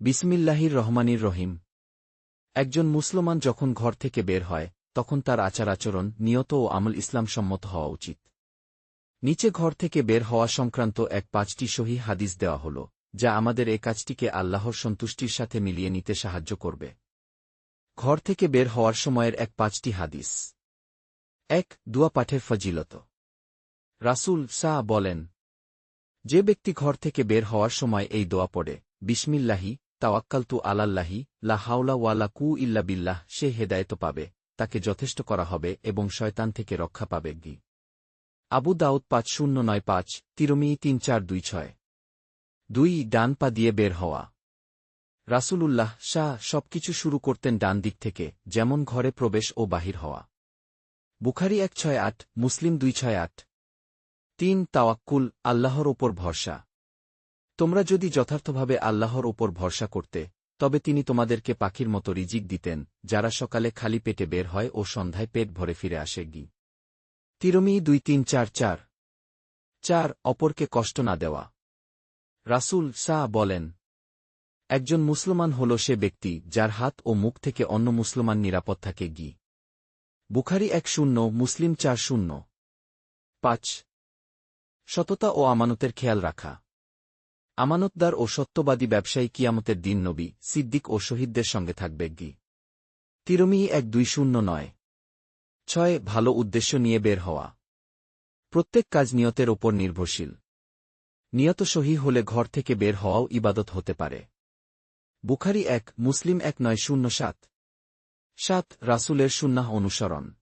বিসমিল্লাহির রহমানির রহিম। একজন মুসলমান যখন ঘর থেকে বের হয়, তখন তার আচার আচরণ নিয়ত ও আমল ইসলাম সম্মত হওয়া উচিত। নিচে ঘর থেকে বের হওয়া সংক্রান্ত এক পাঁচটি সহি হাদিস দেওয়া হল, যা আমাদের এ কাজটিকে আল্লাহর সন্তুষ্টির সাথে মিলিয়ে নিতে সাহায্য করবে। ঘর থেকে বের হওয়ার সময়ের এক পাঁচটি হাদিস। এক, দুয়া পাঠের ফজিলত। রাসূল সা বলেন, যে ব্যক্তি ঘর থেকে বের হওয়ার সময় এই দোয়া পড়ে, বিসমিল্লাহি তাওয়াক্কালতু আলাল্লাহি, লা হাওলা ওয়ালা কু ইল্লা বিল্লাহ, সে হেদায়ত পাবে, তাকে যথেষ্ট করা হবে এবং শয়তান থেকে রক্ষা পাবে। গি। আবু দাউদ পাঁচ শূন্য নয় পাঁচ তিরমি তিন চার দুই ছয়। দুই, ডান পা দিয়ে বের হওয়া। রাসূলুল্লাহ শাহ সবকিছু শুরু করতেন ডান দিক থেকে, যেমন ঘরে প্রবেশ ও বাহির হওয়া। বুখারি এক ছয় আট, মুসলিম দুই ছয় আট। তিন, তাওয়াক্কুল, আল্লাহর ওপর ভরসা। তোমরা যদি যথার্থভাবে আল্লাহর ওপর ভরসা করতে, তবে তিনি তোমাদেরকে পাখির মতো রিজিক দিতেন, যারা সকালে খালি পেটে বের হয় ও সন্ধ্যায় পেট ভরে ফিরে আসে গি। তিরমি দুই তিন চার চার। চার, অপরকে কষ্ট না দেওয়া। রাসূল সাহ বলেন, একজন মুসলমান হল সে ব্যক্তি যার হাত ও মুখ থেকে অন্য মুসলমান নিরাপদ থাকে গি। বুখারি এক শূন্য, মুসলিম চার শূন্য। পাঁচ, সততা ও আমানতের খেয়াল রাখা। আমানতদার ও সত্যবাদী ব্যবসায়ী কিয়ামতের দিন নবী সিদ্দিক ও শহীদদের সঙ্গে থাকবে গি। তিরমি এক দুই শূন্য নয়। ছয়, ভালো উদ্দেশ্য নিয়ে বের হওয়া। প্রত্যেক কাজ নিয়তের ওপর নির্ভরশীল। নিয়ত সহি হলে ঘর থেকে বের হওয়াও ইবাদত হতে পারে। বুখারি এক, মুসলিম এক নয় শূন্য সাত। সাত, রাসূলের সুন্নাহ অনুসরণ।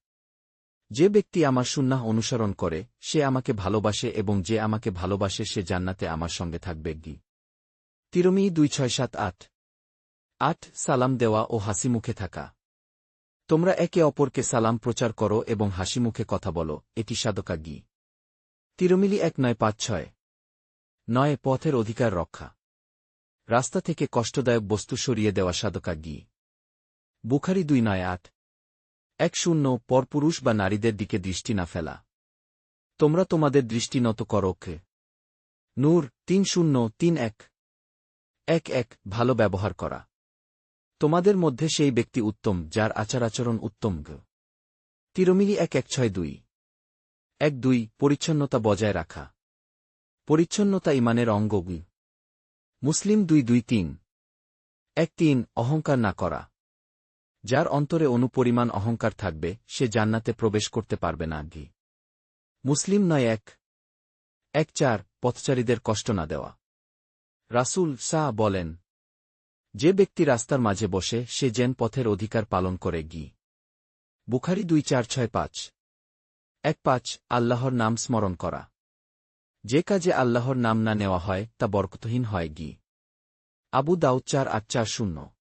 যে ব্যক্তি আমার সুন্নাহ অনুসরণ করে, সে আমাকে ভালোবাসে এবং যে আমাকে ভালোবাসে সে জান্নাতে আমার সঙ্গে থাকবে গি। তিরমি দুই ছয় সাত আট। আট, সালাম দেওয়া ও হাসি মুখে থাকা। তোমরা একে অপরকে সালাম প্রচার করো এবং হাসি মুখে কথা বলো, এটি সাদকা গি। তিরমিলি এক নয় পাঁচ ছয়। নয়, পথের অধিকার রক্ষা। রাস্তা থেকে কষ্টদায়ক বস্তু সরিয়ে দেওয়া সাদকা গি। বুখারি দুই নয় আট। এক শূন্য পরপুরুষ বা নারীদের দিকে দৃষ্টি না ফেলা। তোমরা তোমাদের দৃষ্টি নত করোকে নূর তিন শূন্য তিন এক। এক এক, ভালো ব্যবহার করা। তোমাদের মধ্যে সেই ব্যক্তি উত্তম, যার আচার আচরণ উত্তম তিরমিলি এক এক ছয় দুই। এক দুই, পরিচ্ছন্নতা বজায় রাখা। পরিচ্ছন্নতা ইমানের অঙ্গ মুসলিম দুই দুই তিন। এক তিন, অহংকার না করা। যার অন্তরে অনুপরিমাণ অহংকার থাকবে, সে জান্নাতে প্রবেশ করতে পারবে না গি মুসলিম নয় এক। এক চার, পথচারীদের কষ্ট না দেওয়া। রাসূল সাহ বলেন, যে ব্যক্তি রাস্তার মাঝে বসে, সে যেন পথের অধিকার পালন করে গি। বুখারি দুই চার ছয় পাঁচ। এক পাঁচ, আল্লাহর নাম স্মরণ করা। যে কাজে আল্লাহর নাম না নেওয়া হয়, তা বরকতহীন হয় গি। আবু দাউদ চার আট চার শূন্য।